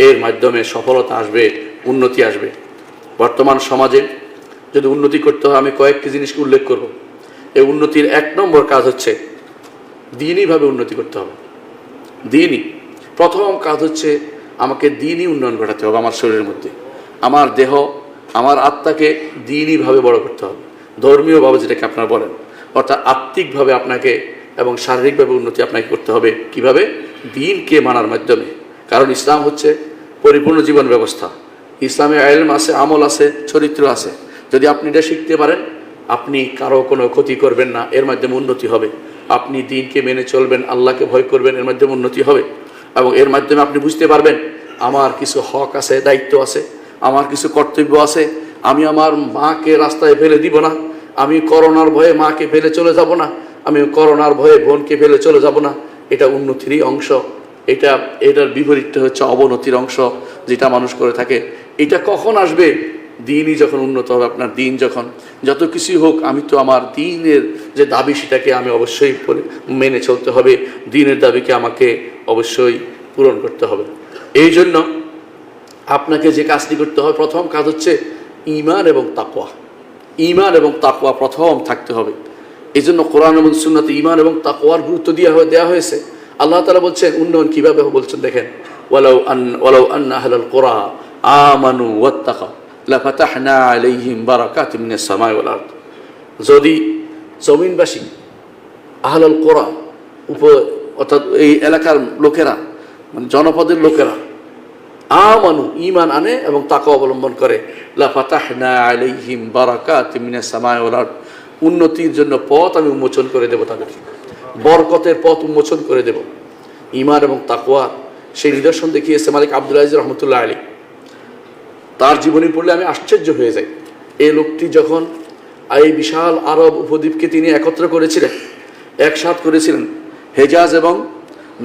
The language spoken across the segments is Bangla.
এর মাধ্যমে সফলতা আসবে, উন্নতি আসবে। বর্তমান সমাজে যদি উন্নতি করতে হয়, আমি কয়েকটি জিনিসকে উল্লেখ করব। এই উন্নতির এক নম্বর কাজ হচ্ছে দিনইভাবে উন্নতি করতে হবে। দিনই। প্রথম কাজ হচ্ছে আমাকে দিনই উন্নয়ন ঘটাতে হবে আমার শরীরের মধ্যে। আমার দেহ, আমার আত্মাকে দিনইভাবে বড় করতে হবে। ধর্মীয়ভাবে যেটাকে আপনারা বলেন। অর্থাৎ আত্মিকভাবে আপনাকে এবং শারীরিকভাবে উন্নতি আপনাকে করতে হবে। কীভাবে? দিনকে মানার মাধ্যমে। কারণ ইসলাম হচ্ছে পরিপূর্ণ জীবন ব্যবস্থা। ইসলামে আইলম আছে, আমল আছে, চরিত্র আছে। যদি আপনি এটা শিখতে পারেন, আপনি কারও কোনো ক্ষতি করবেন না, এর মাধ্যমে উন্নতি হবে। আপনি দিনকে মেনে চলবেন, আল্লাহকে ভয় করবেন, এর মাধ্যমে উন্নতি হবে। এবং এর মাধ্যমে আপনি বুঝতে পারবেন, আমার কিছু হক আছে, দায়িত্ব আছে, আমার কিছু কর্তব্য আছে, আমি আমার মাকে রাস্তায় ফেলে দিব না, আমি করোনার ভয়ে মাকে ফেলে চলে যাব না, আমি করোনার ভয়ে বোনকে ফেলে চলে যাব না, এটা উন্নতিরই অংশ। এটা, এটার বিপরীতটা হচ্ছে অবনতির অংশ যেটা মানুষ করে থাকে। এটা কখন আসবে? দিনই যখন উন্নত হবে আপনার দিন যখন। যত কিছুই হোক, আমি তো আমার দিনের যে দাবি সেটাকে আমি অবশ্যই মেনে চলতে হবে। দিনের দাবিকে আমাকে অবশ্যই পূরণ করতে হবে। এই জন্য আপনাকে যে কাজটি করতে হবে, প্রথম কাজ হচ্ছে ইমান এবং তাকওয়া। ইমান এবং তাকওয়া প্রথম থাকতে হবে। এই জন্য কোরআন এবং সুন্নাতে ইমান এবং তাকওয়ার গুরুত্ব দেওয়া দেওয়া হয়েছে। আল্লাহ তালা বলছেন, উন্নয়ন কীভাবে বলছেন দেখেন আন যদি জমিনবাসী আহলাল কোরআ উপ, অর্থাৎ এই এলাকার লোকেরা মানে জনপদের লোকেরা আমানু ইমান আনে এবং তাকে অবলম্বন করে, লাফাতাহনা আলাইহিম বারাকাতিম মিনাস সামাই ওয়াল আরদ, উন্নতির জন্য পথ আমি উন্মোচন করে দেব তাদেরকে। বরকতের পথ উন্মোচন করে দেব। ইমান এবং তাকওয়া, সেই নিদর্শন দেখিয়েছে মালিক আব্দুল আজিজ রহমতুল্লাহ আলী। তার জীবনী পড়লে আমি আশ্চর্য হয়ে যাই। এই লোকটি যখন এই বিশাল আরব উপদ্বীপকে তিনি একত্র করেছিলেন, একসাথ করেছিলেন, হেজাজ এবং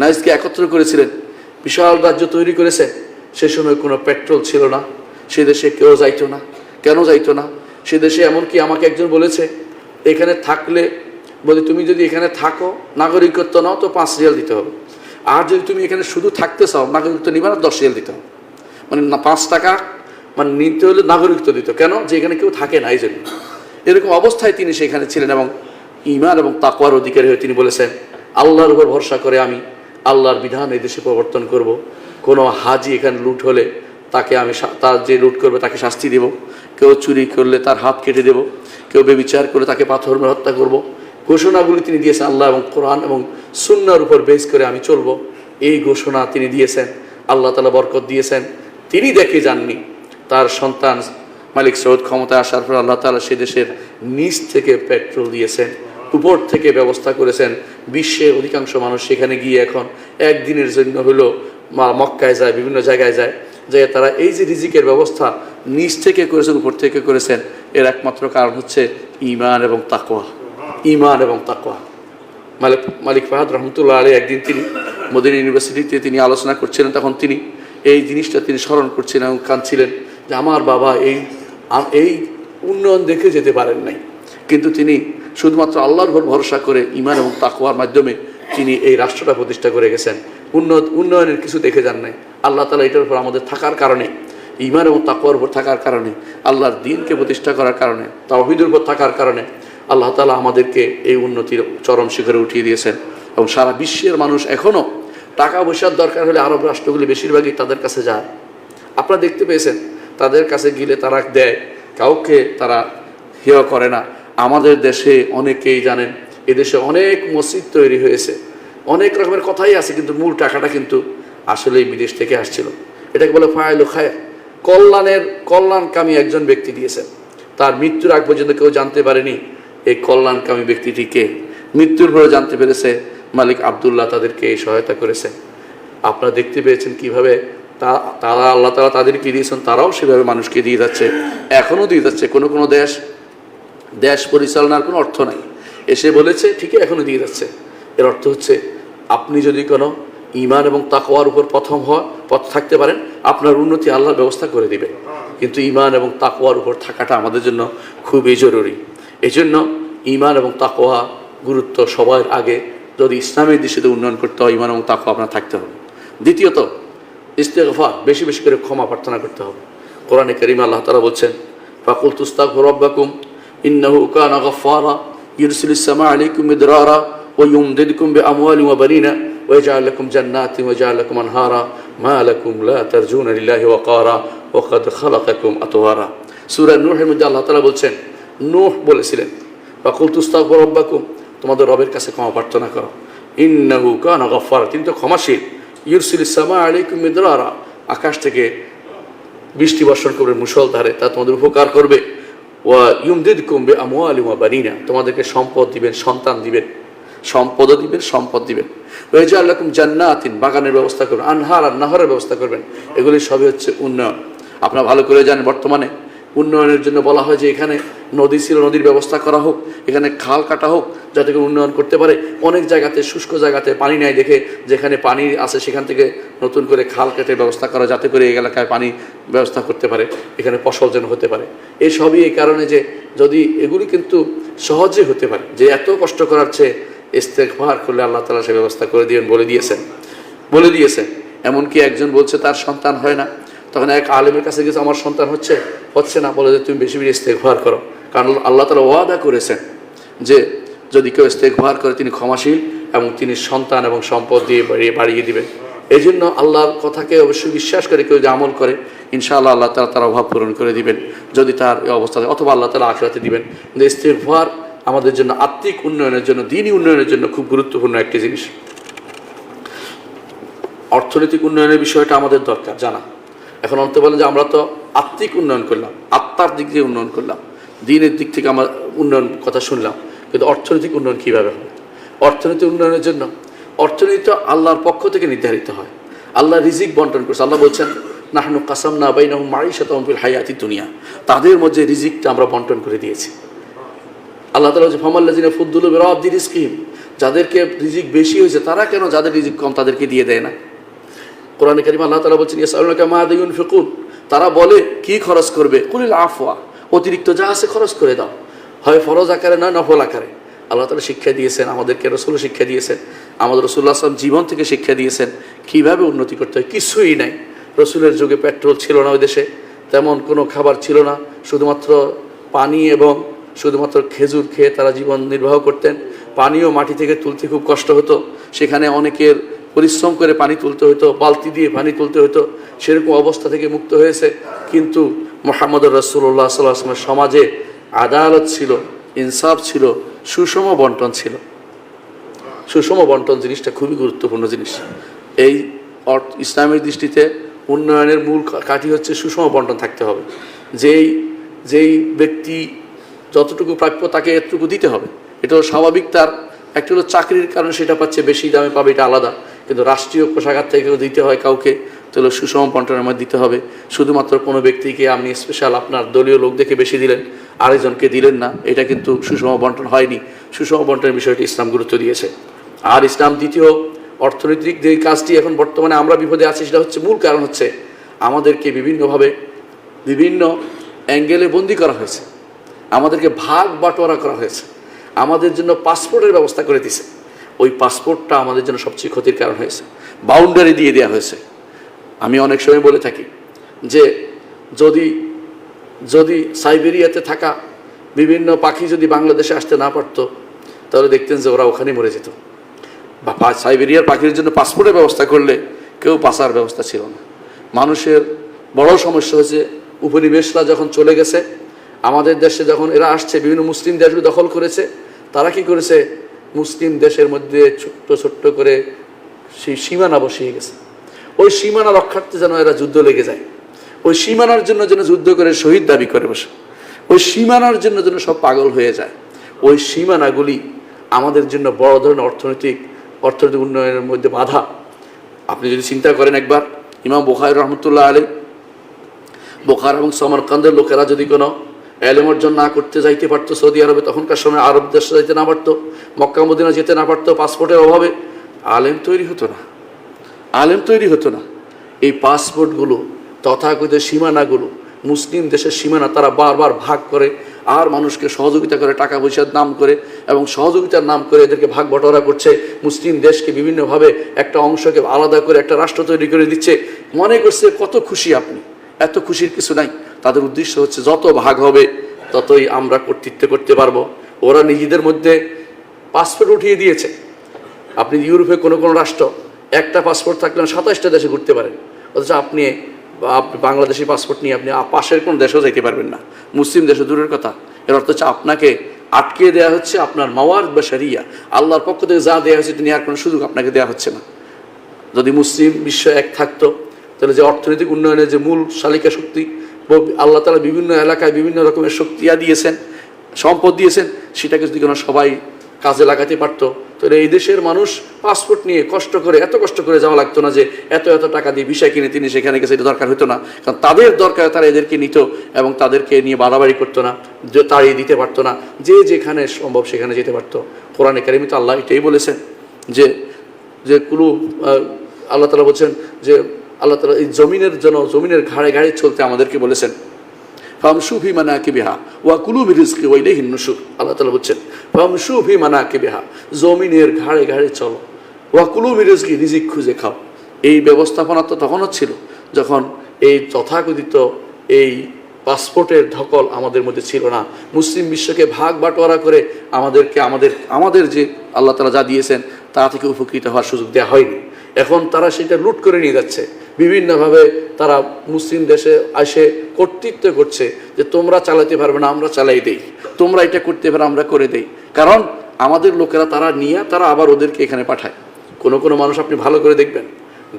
নাইজকে একত্র করেছিলেন, বিশাল রাজ্য তৈরি করেছে, সে সময় কোনো পেট্রোল ছিল না, সে দেশে কেউ যাইতো না, কেন যাইতো না, সে দেশে এমনকি আমাকে একজন বলেছে, এখানে থাকলে বলি তুমি যদি এখানে থাকো, নাগরিকত্ব নাও তো পাঁচ রিয়াল দিতে হবে। আর যদি তুমি এখানে শুধু থাকতে চাও, নাগরিকত্ব নিবে না, দশ রিয়াল দিতে হবে। মানে পাঁচ টাকা মানে নিতে হলে নাগরিকত্ব দিত কেন? যে এখানে কেউ থাকে না এই জন্য এরকম অবস্থায় তিনি সেখানে ছিলেন এবং ইমান এবং তাকওয়ার অধিকারী হয়ে তিনি বলেছেন, আল্লাহর উপর ভরসা করে আমি আল্লাহর বিধান এই দেশে প্রবর্তন করব। কোনো হাজি এখানে লুট হলে তাকে আমি তার যে লুট করবে তাকে শাস্তি দেব। কেউ চুরি করলে তার হাত কেটে দেব। কেউ বেবিচার করে তাকে পাথর হত্যা করব। ঘোষণাগুলি তিনি দিয়েছেন আল্লাহ এবং কোরআন এবং সুন্নার উপর বেস করে আমি চলবো। এই ঘোষণা তিনি দিয়েছেন, আল্লাহ তালা বরকত দিয়েছেন। তিনি দেখে যাননি, তার সন্তান মালিক সৈয়দ ক্ষমতায় আসার পর আল্লাহ তালা সে দেশের নিচ থেকে পেট্রোল দিয়েছেন, উপর থেকে ব্যবস্থা করেছেন। বিশ্বের অধিকাংশ মানুষ সেখানে গিয়ে এখন একদিনের জন্য হলো মক্কায় যায়, বিভিন্ন জায়গায় যায় যে তারা এই যে রিজিকের ব্যবস্থা নিচ থেকে করেছেন, উপর থেকে করেছেন, এর একমাত্র কারণ হচ্ছে ইমান এবং তাকওয়া। ইমান এবং তাকোয়া মালিক মালিক ফাহাদ রহমতুল্লাহ আলী একদিন তিনি মদিনা ইউনিভার্সিটিতে তিনি আলোচনা করছিলেন, তখন তিনি এই জিনিসটা তিনি স্মরণ করছিলেন এবং কাঁদছিলেন যে আমার বাবা এই এই উন্নয়ন দেখে যেতে পারেন নাই। কিন্তু তিনি শুধুমাত্র আল্লাহর উপর ভরসা করে ইমান এবং তাকোয়ার মাধ্যমে তিনি এই রাষ্ট্রটা প্রতিষ্ঠা করে গেছেন। উন্নত, উন্নয়নের কিছু দেখে যান নাই। আল্লাহ তালা এটার উপর আমাদের থাকার কারণে ইমান এবং তাকওয়ার উপর থাকার কারণে, আল্লাহর দিনকে প্রতিষ্ঠা করার কারণে, তাওহিদের উপর থাকার কারণে আল্লাহ তালা আমাদেরকে এই উন্নতির চরম শিখরে উঠিয়ে দিয়েছেন। এবং সারা বিশ্বের মানুষ এখনও টাকা পয়সার দরকার হলে আরব রাষ্ট্রগুলি বেশিরভাগই তাদের কাছে যায়। আপনারা দেখতে পেয়েছেন, তাদের কাছে গেলে তারা দেয়, কাউকে তারা হেয় করে না। আমাদের দেশে অনেকেই জানেন, এদেশে অনেক মসজিদ তৈরি হয়েছে। অনেক রকমের কথাই আছে, কিন্তু মূল টাকাটা কিন্তু আসলেই বিদেশ থেকে আসছিল। এটাকে বলে ফায়লু খায় কল্যাণের, কল্যাণকামী একজন ব্যক্তি দিয়েছেন। তার মৃত্যুর আগ পর্যন্ত কেউ জানতে পারেনি এই কল্যাণকামী ব্যক্তিটিকে মৃত্যুর পরে জানতে পেরেছে মালিক আবদুল্লাহ তাদেরকে এই সহায়তা করেছে। আপনারা দেখতে পেয়েছেন কীভাবে তা, তারা আল্লাহ তালা তাদেরকে দিয়েছেন, তারাও সেভাবে মানুষকে দিয়ে যাচ্ছে, এখনও দিয়ে যাচ্ছে। কোনো কোনো দেশ দেশ পরিচালনার কোনো অর্থ নাই। এসে বলেছে, ঠিকই এখনও দিয়ে যাচ্ছে। এর অর্থ হচ্ছে, আপনি যদি কোনো ইমান এবং তাকওয়ার উপর প্রথম হওয়া, পথ থাকতে পারেন, আপনার উন্নতি আল্লাহর ব্যবস্থা করে দিবে। কিন্তু ইমান এবং তাকওয়ার উপর থাকাটা আমাদের জন্য খুবই জরুরি। এই জন্য ইমান এবং তাকওয়া গুরুত্ব সবার আগে যদি ইসলামের দিশে উন্নয়ন করতে হয় ইমান এবং তাকওয়া আপনার থাকতে হবে দ্বিতীয়ত ইস্তেগফার বেশি বেশি করে ক্ষমা প্রার্থনা করতে হবে কোরআনে করিম আল্লাহ তালা বলছেন ফাকুল তুস্তাক রব্বাকুম ইন্নাহু কানা গফফারা ইউরসিলিস সামা আলাইকুম মিদরারা ওয়া ইউমদিদকুম বিআমওয়ালিন ওয়া বানিনা ويجعل لكم جنات ويجعل لكم أنهارا ما لكم لا ترجون لله وقارا وقد خلقكم أطوارا সূরা নূহের মধ্যে আল্লাহ তাআলা বলছেন নূহ বলেছিলেন বা তুস্তাক রব্বাকুম তোমাদের রবের কাছে ক্ষমা প্রার্থনা করো। ইন্নাহু কানা গফফারা তিনি তো ক্ষমাশীল। ইউরসিলিস সামা আলাইকুম মিদরারা, আকাশ থেকে বৃষ্টি বর্ষণ করবে মুসলধারে তা তোমাদের উপকার করবে। ওয়া ইউমদিদ কুমবে আমোয়ালি ওয়া বানিনা, তোমাদেরকে সম্পদ দিবেন, সন্তান দিবেন সম্পদও দিবেন, সম্পদ দিবেন। রয়েছে আল্লাহকুম জান্নাতিন, বাগানের ব্যবস্থা করবেন, আনহার আর নাহরের ব্যবস্থা করবেন। এগুলি সবই হচ্ছে উন্নয়ন। আপনারা ভালো করে জানেন বর্তমানে। উন্নয়নের জন্য বলা হয় যে এখানে নদী ছিল, নদীর ব্যবস্থা করা হোক, এখানে খাল কাটা হোক, যাতে করে উন্নয়ন করতে পারে। অনেক জায়গাতে, শুষ্ক জায়গাতে পানি নেয় দেখে যেখানে পানি আছে সেখান থেকে নতুন করে খাল কেটে ব্যবস্থা করা, যাতে করে এই এলাকায় পানি ব্যবস্থা করতে পারে, এখানে ফসল যেন হতে পারে। এই সবই এই কারণে যে যদি এগুলি কিন্তু সহজে হতে পারে, যে এত কষ্ট করার চেয়ে ইস্তেকভার করলে আল্লাহ তালা সে ব্যবস্থা করে দিবেন বলে দিয়েছেন। বলে দিয়েছেন। এমনকি একজন বলছে, তার সন্তান হয় না। তখন এক আলেমের কাছে গেছে আমার সন্তান হচ্ছে হচ্ছে না, বলে যে তুমি বেশি বেশি ইস্তেকভার করো। কারণ আল্লাহ তালা ওয়াদা করেছেন যে যদি কেউ ইস্তেকভার করে, তিনি ক্ষমাশীল এবং তিনি সন্তান এবং সম্পদ দিয়ে বাড়িয়ে বাড়িয়ে দিবেন। এই জন্য আল্লাহর কথাকে অবশ্যই বিশ্বাস করে কেউ যদি আমল করে, ইনশাআল্লাহ আল্লাহ তালা তার অভাব পূরণ করে দিবেন। যদি তার এই অবস্থা অথবা আল্লাহ তালা আখরাতে দিবেন। কিন্তু ইস্তেকভার আমাদের জন্য আত্মিক উন্নয়নের জন্য দিনই উন্নয়নের জন্য খুব গুরুত্বপূর্ণ একটি জিনিস। অর্থনৈতিক উন্নয়নের বিষয়টা আমাদের দরকার, জানা। এখন অন্তে বলেন যে আমরা তো আত্মিক উন্নয়ন করলাম, আত্মার দিক দিয়ে উন্নয়ন করলাম, দিনের দিক থেকে আমার উন্নয়ন কথা শুনলাম, কিন্তু অর্থনৈতিক উন্নয়ন কীভাবে হবে? অর্থনৈতিক উন্নয়নের জন্য অর্থনীতি আল্লাহর পক্ষ থেকে নির্ধারিত হয়। আল্লাহ রিজিক বন্টন করছে। আল্লাহ বলছেন, নাহনু কাসাম না বাইন মারি শতামফিল হায়াতি দুনিয়া। তাদের মধ্যে রিজিকটা আমরা বন্টন করে দিয়েছি। আল্লাহ তালা হচ্ছে ফমাল্লাজিনা ফুদ্দুল বেরাব্দি রিস্কিম যাদেরকে রিজিক বেশি হয়েছে, তারা কেন যাদের রিজিক কম তাদেরকে দিয়ে দেয় না? কোরআন করিম আল্লাহ তালা বলছেন ইয়াসালুনাকা মাহাদিউন ফিকুন তারা বলে, কি খরচ করবে? কুলিল আফওয়া। অতিরিক্ত যা আছে খরচ করে দাও। হয় ফরজ আকারে নয় নফল আকারে? আল্লাহ তালা শিক্ষা দিয়েছেন, আমাদেরকে রসুল শিক্ষা দিয়েছেন। আমাদের রসুল্লাহ আসলাম জীবন থেকে শিক্ষা দিয়েছেন। কীভাবে উন্নতি করতে হয়? কিছুই নাই। রসুলের যুগে পেট্রোল ছিল না ওই দেশে। তেমন কোনো খাবার ছিল না। শুধুমাত্র পানি এবং শুধুমাত্র খেজুর খেয়ে তারা জীবন নির্বাহ করতেন। পানিও মাটি থেকে তুলতে খুব কষ্ট হতো। সেখানে অনেকের পরিশ্রম করে পানি তুলতে হতো বালতি দিয়ে পানি তুলতে হতো সেরকম অবস্থা থেকে মুক্ত হয়েছে। কিন্তু মোহাম্মদ রসুল্লাহ সাল্লাহামের সমাজে আদালত ছিল, ইনসাফ ছিল, সুষম বন্টন ছিল। সুষম বন্টন জিনিসটা খুবই গুরুত্বপূর্ণ জিনিস। এই অর্থ, ইসলামের দৃষ্টিতে উন্নয়নের মূল কাঠি হচ্ছে সুষম বন্টন থাকতে হবে। যেই যেই ব্যক্তি যতটুকু প্রাপ্য তাকে এতটুকু দিতে হবে। এটা হলো স্বাভাবিক, তার একটা হলো চাকরির কারণে সেটা পাচ্ছে, বেশি দামে পাবে, এটা আলাদা। কিন্তু রাষ্ট্রীয় কোষাগার থেকে দিতে হয় কাউকে, তাহলে সুষম বন্টনের মধ্যে দিতে হবে। শুধুমাত্র কোনো ব্যক্তিকে আপনি স্পেশাল আপনার দলীয় লোক দেখে বেশি দিলেন, আরেকজনকে দিলেন না, এটা কিন্তু সুষম বন্টন হয়নি। সুষম বন্টনের বিষয়টি ইসলাম গুরুত্ব দিয়েছে। আর ইসলাম দ্বিতীয় অর্থনৈতিক যে কাজটি এখন বর্তমানে আমরা বিপদে আছি, সেটা হচ্ছে মূল কারণ হচ্ছে আমাদেরকে বিভিন্নভাবে বিভিন্ন অ্যাঙ্গেলে বন্দি করা হয়েছে। আমাদেরকে ভাগ বাটোয়ারা করা হয়েছে। আমাদের জন্য পাসপোর্টের ব্যবস্থা করে দিছে ওই পাসপোর্টটা আমাদের জন্য সবচেয়ে ক্ষতির কারণ হয়েছে। বাউন্ডারি দিয়ে দেওয়া হয়েছে। আমি অনেক সময় বলে থাকি যে যদি যদি সাইবেরিয়াতে থাকা বিভিন্ন পাখি যদি বাংলাদেশে আসতে না পারতো, তাহলে দেখতেন যে ওরা ওখানে মরে যেত। বা সাইবেরিয়ার পাখির জন্য পাসপোর্টের ব্যবস্থা করলে কেউ পাসার ব্যবস্থা ছিল না। মানুষের বড় সমস্যা হয়েছে, উপনিবেশরা যখন চলে গেছে, আমাদের দেশে যখন এরা আসছে, বিভিন্ন মুসলিম দেশগুলো দখল করেছে, তারা কি করেছে? মুসলিম দেশের মধ্যে ছোট্ট ছোট্ট করে সেই সীমানা বসিয়ে গেছে। ওই সীমানা রক্ষার্থে যেন এরা যুদ্ধ লেগে যায়। ওই সীমানার জন্য যেন যুদ্ধ করে শহীদ দাবি করে বসে। ওই সীমানার জন্য যেন সব পাগল হয়ে যায়। ওই সীমানাগুলি আমাদের জন্য বড় ধরনের অর্থনৈতিক অর্থনৈতিক উন্নয়নের মধ্যে বাধা। আপনি যদি চিন্তা করেন একবার, ইমাম বোখার রহমতুল্লাহ আলী বোখার এবং সমরকান্দের লোকেরা যদি কোনো এলেম অর্জন না করতে যাইতে পারতো সৌদি আরবে, তখনকার সময় আরব দেশে যাইতে না পারতো, মক্কা মদিনা যেতে না পারতো, পাসপোর্টের অভাবে। আলেম তৈরি হতো না। আলেম তৈরি হতো না। এই পাসপোর্টগুলো, তথাকথিত সীমানাগুলো, মুসলিম দেশের সীমানা তারা বারবার ভাগ করে, আর মানুষকে সহযোগিতা করে, টাকা পয়সার নাম করে, এবং সহযোগিতার নাম করে এদেরকে ভাগ বটরা করছে। মুসলিম দেশকে বিভিন্নভাবে একটা অংশকে আলাদা করে, একটা রাষ্ট্র তৈরি করে দিচ্ছে। মনে করছে কত খুশি আপনি, এত খুশির কিছু নাই। তাদের উদ্দেশ্য হচ্ছে যত ভাগ হবে, ততই আমরা কর্তৃত্ব করতে পারব। ওরা নিজেদের মধ্যে পাসপোর্ট উঠিয়ে দিয়েছে। আপনি ইউরোপে কোনো কোনো রাষ্ট্র, একটা পাসপোর্ট থাকলে সাতাশটা দেশে ঘুরতে পারেন। অথচ আপনি আপনি বাংলাদেশি পাসপোর্ট নিয়ে আপনি পাশের কোনো দেশেও যাইতে পারবেন না। মুসলিম দেশে দূরের কথা। এর অর্থ হচ্ছে আপনাকে আটকে দেওয়া হচ্ছে আপনার মাওয়ার বা সারিয়া আল্লাহর পক্ষ থেকে যা দেওয়া হচ্ছে আর কোনো সুযোগ আপনাকে দেওয়া হচ্ছে না। যদি মুসলিম বিশ্ব এক থাকতো, তাহলে যে অর্থনৈতিক উন্নয়নের যে মূল শালিকা শক্তি আল্লাহ তালা বিভিন্ন এলাকায় বিভিন্ন রকমের শক্তিয়া দিয়েছেন সম্পদ দিয়েছেন সেটাকে যদি কোনো সবাই কাজে লাগাতে পারতো। তাহলে এই দেশের মানুষ পাসপোর্ট নিয়ে কষ্ট করে এত কষ্ট করে যাওয়া লাগতো না যে এত এত টাকা দিয়ে বিষয় কিনে তিনি সেখানে গেছে এটা দরকার হতো না। কারণ তাদের দরকার তারা এদেরকে নিত এবং তাদেরকে নিয়ে বাড়াবাড়ি করতো না যে তাড়িয়ে দিতে পারতো না যে যেখানে সম্ভব সেখানে যেতে পারতো। কোরআনে কারিমি তো আল্লাহ এটাই বলেছেন যে যে আহ, আল্লাহ তালা বলছেন যে আল্লাহ তালা এই জমিনের জন্য, জমিনের ঘাড়ে ঘাড়ে চলতে আমাদেরকে বলেছেন। ফামসুফি মানা কে বেহা ওয়া কুলু মিরিজকে ওইলে হিন্নুসুর আল্লাহ তালা বলছেন। ফামসুফি মানা কে বেহা জমিনের ঘাড়ে ঘাড়ে চলো। ওয়া কুলু মিরিজকে রিজিক খুঁজে খাও। এই ব্যবস্থাপনা তো তখনও ছিল যখন এই তথাকথিত এই পাসপোর্টের ধকল আমাদের মধ্যে ছিল না। মুসলিম বিশ্বকে ভাগ বাটোয়ারা করে আমাদেরকে, আমাদের আমাদের যে আল্লাহ তালা যা দিয়েছেন তা থেকে উপকৃত হওয়ার সুযোগ দেওয়া হয়নি। এখন তারা সেটা লুট করে নিয়ে যাচ্ছে। বিভিন্নভাবে তারা মুসলিম দেশে আসে কর্তৃত্ব করছে যে তোমরা চালাতে পারবে না, আমরা চালাই দেই। তোমরা এটা করতে পারো, আমরা করে দেই। কারণ আমাদের লোকেরা তারা নিয়ে তারা আবার ওদেরকে এখানে পাঠায়। কোনো কোনো মানুষ আপনি ভালো করে দেখবেন।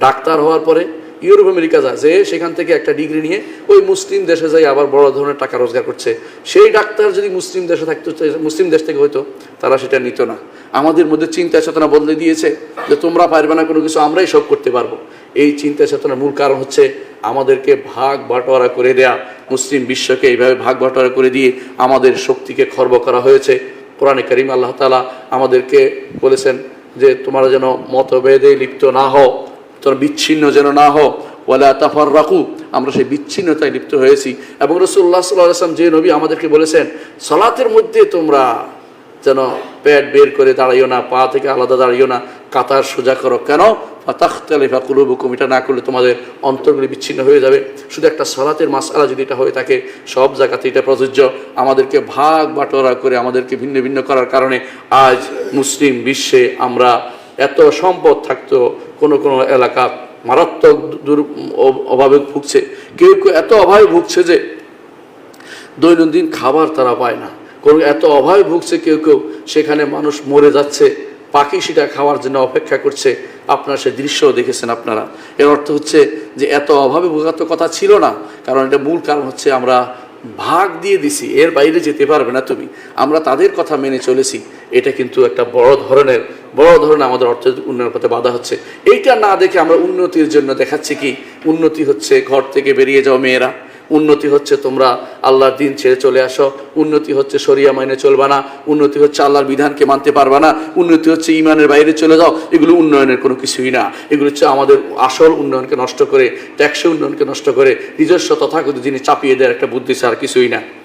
ডাক্তার হওয়ার পরে ইউরোপ আমেরিকা যায় যে সেখান থেকে একটা ডিগ্রি নিয়ে ওই মুসলিম দেশে যাই আবার বড় ধরনের টাকা রোজগার করছে। সেই ডাক্তার যদি মুসলিম দেশে থাকতো মুসলিম দেশ থেকে হয়তো তারা সেটা নিত না। আমাদের মধ্যে চিন্তা চেতনা বদলে দিয়েছে যে তোমরা পারবে না কোনো কিছু, আমরাই সব করতে পারব। এই চিন্তা চেতনার মূল কারণ হচ্ছে আমাদেরকে ভাগ বাটোয়ারা করে দেয়া। মুসলিম বিশ্বকে এইভাবে ভাগ বাটোয়ারা করে দিয়ে আমাদের শক্তিকে খর্ব করা হয়েছে। কোরআনে করিম আল্লাহ তালা আমাদেরকে বলেছেন যে তোমরা যেন মতভেদে লিপ্ত না হও। তোমরা বিচ্ছিন্ন যেন না হও ওয়ালা তাফার রাখু আমরা সেই বিচ্ছিন্নতায় লিপ্ত হয়েছি। এবং রসুল্লাহ সাল্লাহ আসলাম যে নবী আমাদেরকে বলেছেন, সলাতের মধ্যে তোমরা যেন পেট বের করে দাঁড়াইও না, পা থেকে আলাদা দাঁড়াইও না, কাতার সোজা করো কেন? ফাতাখতালিফা কুলুবুকুম, এটা না করলে তোমাদের অন্তরগুলি বিচ্ছিন্ন হয়ে যাবে। শুধু একটা সলাতের মাসালা যদি এটা হয়ে থাকে, সব জায়গাতে এটা প্রযোজ্য। আমাদেরকে ভাগ বাটোয়ারা করে আমাদেরকে ভিন্ন ভিন্ন করার কারণে আজ মুসলিম বিশ্বে আমরা এত সম্পদ থাকতো কোনো কোনো এলাকা মারাত্মক দুর অভাবে ভুগছে। কেউ কেউ এত অভাবে ভুগছে যে দৈনন্দিন খাবার তারা পায় না। কোনো এত অভাবে ভুগছে কেউ কেউ, সেখানে মানুষ মরে যাচ্ছে, পাখি সেটা খাওয়ার জন্য অপেক্ষা করছে। আপনারা সে দৃশ্যও দেখেছেন আপনারা। এর অর্থ হচ্ছে যে এত অভাবে ভোগার কথা ছিল না। কারণ এটা মূল কারণ হচ্ছে আমরা ভাগ দিয়ে দিছি, এর বাইরে যেতে পারবে না তুমি। আমরা তাদের কথা মেনে চলেছি। এটা কিন্তু একটা বড় ধরনের বড় ধরনের আমাদের অর্থনৈতিক উন্নয়নের পথে বাধা হচ্ছে। এইটা না দেখে আমরা উন্নতির জন্য দেখাচ্ছি কি? উন্নতি হচ্ছে, ঘর থেকে বেরিয়ে যাও মেয়েরা। উন্নতি হচ্ছে তোমরা আল্লাহর দিন ছেড়ে চলে আসো। উন্নতি হচ্ছে সরিয়া মাইনে চলবা না। উন্নতি হচ্ছে আল্লাহর বিধানকে মানতে পারবা না। উন্নতি হচ্ছে ইমানের বাইরে চলে যাও। এগুলো উন্নয়নের কোনো কিছুই না। এগুলো হচ্ছে আমাদের আসল উন্নয়নকে নষ্ট করে, ট্যাক্সে উন্নয়নকে নষ্ট করে নিজস্ব তথাকথিত যিনি চাপিয়ে দেওয়ার একটা বুদ্ধি ছাড়া কিছুই না।